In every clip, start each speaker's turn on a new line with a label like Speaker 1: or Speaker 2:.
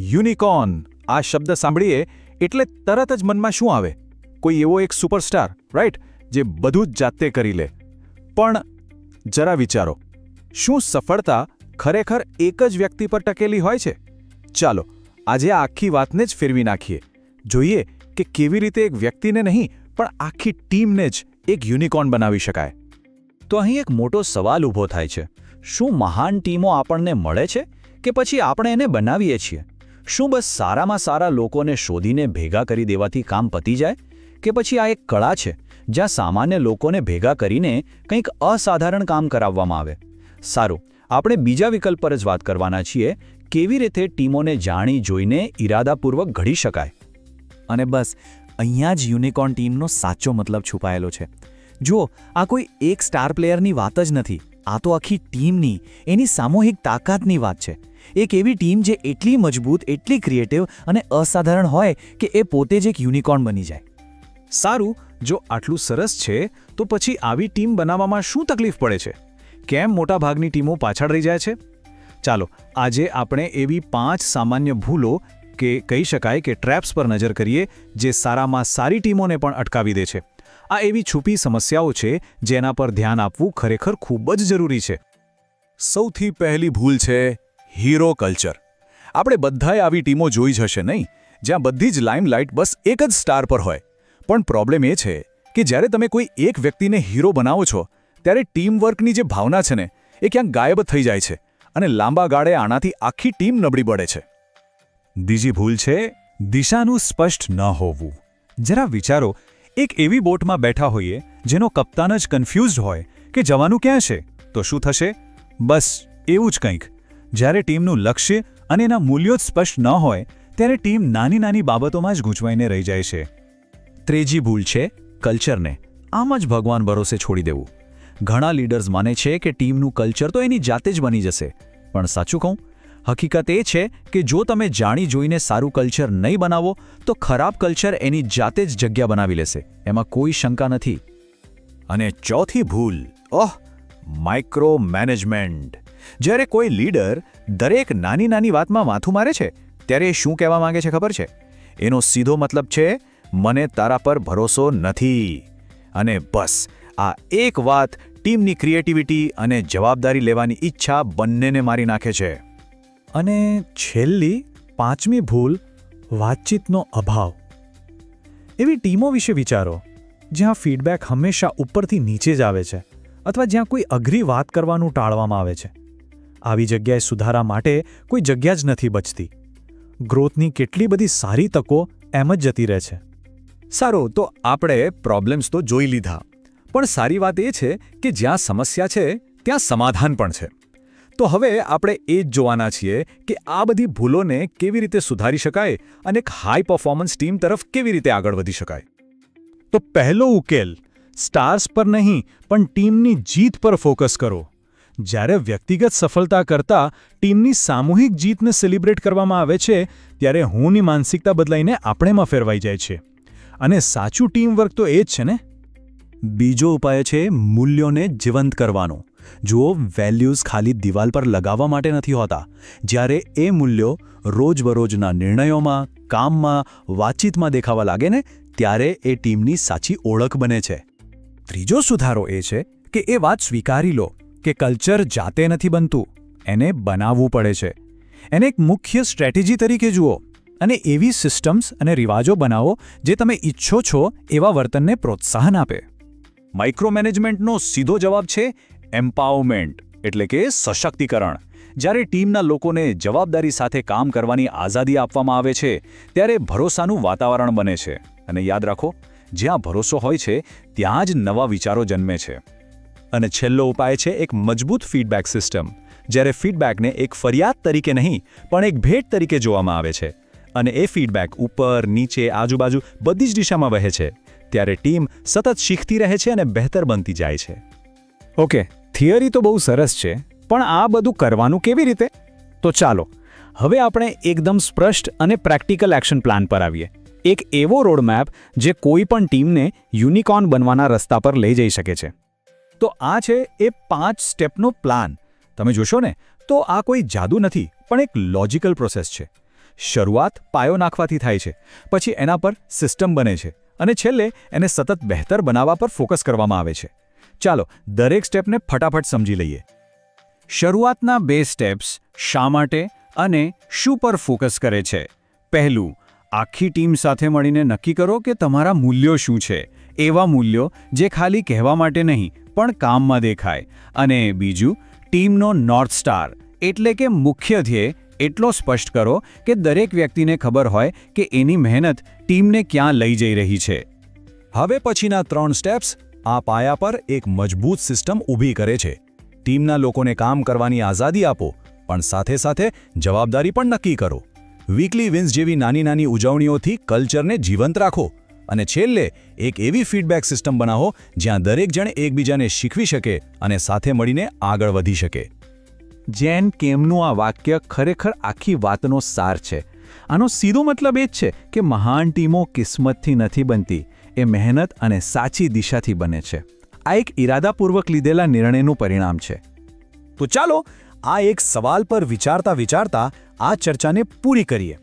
Speaker 1: Unicorn. આ શબ્દ સાંભળીએ એટલે તરત જ મનમાં શું આવે? કોઈ એવો એક સુપરસ્ટાર રાઈટ જે બધું જ જાતે કરી લે. પણ જરા વિચારો. શું સફળતા ખરેખર એક જ વ્યક્તિ પર ટકેલી હોય છે? ચાલો, આજે આ આખી વાતને જ ફેરવી નાખીએ. જોઈએ કે કેવી રીતે એક વ્યક્તિને નહીં, પણ આખી ટીમને જ એક યુનિકોર્ન બનાવી શકાય.
Speaker 2: તો અહીં એક મોટો સવાલ ઊભો થાય છે. શું મહાન ટીમો આપણને મળે છે કે પછી આપણે એને બનાવીએ છીએ? શું બસ સારામાં સારા લોકોને શોધીને ભેગા કરી દેવાથી કામ પતી જાય? કે પછી આ એક કળા છે, જ્યાં સામાન્ય લોકોને ભેગા કરીને કંઈક અસાધારણ કામ કરાવવામાં આવે? સારું, આપણે બીજા વિકલ્પ પર જ વાત કરવાના છીએ. કેવી રીતે ટીમોને જાણી જોઈને ઈરાદાપૂર્વક ઘડી શકાય?
Speaker 3: અને બસ, અહીંયા જ યુનિકોર્ન ટીમનો સાચો મતલબ છુપાયેલો છે. જુઓ, આ કોઈ એક સ્ટાર પ્લેયરની વાત જ નથી. આ તો આખી ટીમની, એની સામૂહિક તાકાતની વાત છે. એક એવી ટીમ જે એટલી મજબૂત, એટલી ક્રિએટિવ અને અસાધારણ હોય કે એ પોતે જ એક યુનિકોર્ન બની જાય.
Speaker 1: સારું, જો આટલું સરસ છે, તો પછી આવી ટીમ બનાવવામાં શું તકલીફ પડે છે? કેમ મોટાભાગની ટીમો પાછળ રહી જાય છે? ચાલો, આજે આપણે એવી પાંચ સામાન્ય ભૂલો કે કહી શકાય કે ટ્રેપ્સ પર નજર કરીએ, જે સારામાં સારી ટીમોને પણ અટકાવી દે છે. આ એવી છુપી સમસ્યાઓ છે, જેના પર ધ્યાન આપવું ખરેખર ખૂબ જ જરૂરી છે. સૌથી પહેલી ભૂલ છે હીરો કલ્ચર. આપણે બધાએ આવી ટીમો જોઈ જ હશે નહીં? જ્યાં બધી જ લાઇમલાઇટ બસ એક જ સ્ટાર પર હોય. પણ પ્રોબ્લેમ એ છે કે જ્યારે તમે કોઈ એક વ્યક્તિને હીરો બનાવો છો, ત્યારે ટીમવર્કની જે ભાવના છે ને, એ ક્યાંક ગાયબ થઈ જાય છે અને લાંબા ગાળે આનાથી આખી ટીમ નબળી પડે છે. બીજી ભૂલ છે, દિશાનું સ્પષ્ટ ન હોવું. જરા વિચારો, એક એવી બોટમાં બેઠા હોઈએ જેનો કપ્તાન જ કન્ફ્યુઝડ હોય કે જવાનું ક્યાં છે? તો શું થશે? બસ, એવું જ કંઈક. જ્યારે ટીમનું લક્ષ્ય અને એના મૂલ્યો જ સ્પષ્ટ ન હોય, ત્યારે ટીમ નાની નાની બાબતોમાં જ ગૂંચવાઈને રહી જાય છે. ત્રીજી ભૂલ છે કલ્ચરને. આમ જ ભગવાન ભરોસે છોડી દેવું. ઘણા લીડર્સ માને છે કે ટીમનું કલ્ચર તો એની જાતે જ બની જશે. પણ સાચું કહું, હકીકત એ છે કે જો તમે જાણી જોઈને સારું કલ્ચર નહીં બનાવો, તો ખરાબ કલ્ચર એની જાતે જ જગ્યા બનાવી લેશે. એમાં કોઈ શંકા નથી. અને ચોથી ભૂલ, ઓહ માઇક્રો મેનેજમેન્ટ જ્યારે કોઈ લીડર દરેક નાની નાની વાતમાં માથું મારે છે, ત્યારે એ શું કહેવા માંગે છે ખબર છે? એનો સીધો મતલબ છે, મને તારા પર ભરોસો નથી. અને બસ, આ એક વાત ટીમની ક્રિએટિવિટી અને જવાબદારી લેવાની ઈચ્છા બંનેને મારી નાખે છે. અને છેલ્લી, પાંચમી ભૂલ, વાતચીતનો અભાવ. એવી ટીમો વિશે વિચારો, જ્યાં ફીડબેક હંમેશા ઉપરથી નીચે જ આવે છે, અથવા જ્યાં કોઈ અઘરી વાત કરવાનું ટાળવામાં આવે છે. આવી જગ્યાએ સુધારા માટે કોઈ જગ્યા જ નથી બચતી. ગ્રોથની કેટલી બધી સારી તકો એમ જ જતી રહે છે. સારું, તો આપણે પ્રોબ્લેમ્સ તો જોઈ લીધા. પણ સારી વાત એ છે કે જ્યાં સમસ્યા છે, ત્યાં સમાધાન પણ છે. તો હવે આપણે એ જ જોવાના છીએ કે આ બધી ભૂલોને કેવી રીતે સુધારી શકાય અને એક હાઈ પરફોર્મન્સ ટીમ તરફ કેવી રીતે આગળ વધી શકાય. તો પહેલો ઉકેલ સ્ટાર્સ પર નહીં, પણ ટીમની જીત પર ફોકસ કરો. જ્યારે વ્યક્તિગત સફળતા કરતાં ટીમની સામૂહિક જીતને સેલિબ્રેટ કરવામાં આવે છે, ત્યારે હુંની માનસિકતા બદલાઈને આપણેમાં ફેરવાઈ જાય છે. અને સાચું ટીમવર્ક તો એ જ છે ને? બીજો ઉપાય છે મૂલ્યોને જીવંત કરવાનો. જુઓ, વેલ્યુઝ ખાલી દિવાલ પર લગાવવા માટે નથી હોતા. જ્યારે એ મૂલ્યો રોજબરોજના નિર્ણયોમાં, કામમાં, વાતચીતમાં દેખાવા લાગે ને, ત્યારે એ ટીમની સાચી ઓળખ બને છે. ત્રીજો સુધારો એ છે કે એ વાત સ્વીકારી લો. કે કલ્ચર જાતે નથી બનતું, એને બનાવવું પડે છે. એને એક મુખ્ય સ્ટ્રેટેજી તરીકે જુઓ અને એવી સિસ્ટમ્સ અને રિવાજો બનાવો જે તમે ઈચ્છો છો એવા વર્તનને પ્રોત્સાહન આપે. માઇક્રો મેનેજમેન્ટનો સીધો જવાબ છે એમ્પાવરમેન્ટ, એટલે કે સશક્તિકરણ. જ્યારે ટીમના લોકોને જવાબદારી સાથે કામ કરવાની આઝાદી આપવામાં આવે છે, ત્યારે ભરોસાનું વાતાવરણ બને છે. અને યાદ રાખો, જ્યાં ભરોસો હોય છે, ત્યાં જ નવા વિચારો જન્મે છે. અને છેલ્લો ઉપાય છે એક મજબૂત ફીડબેક સિસ્ટમ, જ્યારે ફીડબેકને એક ફરિયાદ તરીકે નહીં, પણ એક ભેટ તરીકે જોવામાં આવે છે. અને એ ફીડબેક ઉપર, નીચે, આજુબાજુ બધી જ દિશામાં વહે છે, ત્યારે ટીમ સતત શીખતી રહે છે અને બહેતર બનતી જાય છે. ઓકે, થિયરી તો બહુ સરસ છે, પણ આ બધું કરવાનું કેવી રીતે? તો ચાલો, હવે આપણે એકદમ સ્પષ્ટ અને પ્રેક્ટિકલ એક્શન પ્લાન પર આવીએ. એક એવો રોડમેપ જે કોઈ પણ ટીમને યુનિકોર્ન બનવાના રસ્તા પર લઈ જઈ શકે છે. તો આ છે એ પાંચ સ્ટેપનો પ્લાન. તમે જોશો ને, તો આ કોઈ જાદુ નથી, પણ એક લોજિકલ પ્રોસેસ છે. શરૂઆત પાયો નાખવાથી થાય છે, પછી એના પર સિસ્ટમ બને છે, અને છેલ્લે એને સતત બહેતર બનાવવા પર ફોકસ કરવામાં આવે છે. ચાલો, દરેક સ્ટેપને ફટાફટ સમજી લઈએ. શરૂઆતના બે સ્ટેપ્સ શા માટે અને શું પર ફોકસ કરે છે? પહેલું, આખી ટીમ સાથે મળીને નક્કી કરો કે તમારા મૂલ્યો શું છે. એવા મૂલ્યો જે ખાલી કહેવા માટે નહીં પણ કામમાં દેખાય. અને બીજું, ટીમનો નોર્થ સ્ટાર એટલે કે મુખ્ય ધ્યેય એટલો સ્પષ્ટ કરો કે દરેક વ્યક્તિને ખબર હોય કે એની મહેનત ટીમને ક્યાં લઈ જઈ રહી છે.
Speaker 2: હવે પછીના ત્રણ સ્ટેપ્સ આ પાયા પર એક મજબૂત સિસ્ટમ ઊભી કરે છે. ટીમના લોકોને કામ કરવાની આઝાદી આપો, પણ સાથે સાથે જવાબદારી પણ નક્કી કરો. વીકલી વિન્સ જેવી નાની નાની ઉજવણીઓથી કલ્ચરને જીવંત રાખો. અને છેલ્લે એક એવી ફીડબેક સિસ્ટમ બનાવો જ્યાં દરેક જણ એકબીજાને શીખવી શકે અને સાથે મળીને આગળ વધી શકે.
Speaker 1: જેન કેમનું આ વાક્ય ખરેખર આખી વાતનો સાર છે? આનો સીધો મતલબ એ જ છે કે મહાન ટીમો કિસ્મતથી નથી બનતી, એ મહેનત અને સાચી દિશાથી બને છે. આ એક ઈરાદાપૂર્વક લીધેલા નિર્ણયનું પરિણામ છે.
Speaker 2: તો ચાલો આ એક સવાલ પર વિચારતા વિચારતા આ ચર્ચાને પૂરી કરીએ.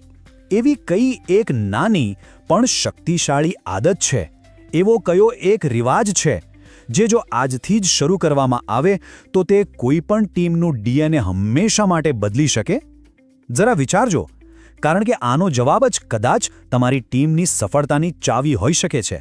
Speaker 2: એવી કઈ એક નાની પણ શક્તિશાળી આદત છે. એવો કયો એક રિવાજ છે, જે જો આજથી જ શરૂ કરવામાં આવે, તો તે કોઈપણ ટીમનું ડીએનએ હંમેશા માટે બદલી શકે? જરા વિચારજો, કારણ કે આનો જવાબ જ કદાચ તમારી ટીમની સફળતાની ચાવી હોઈ શકે છે.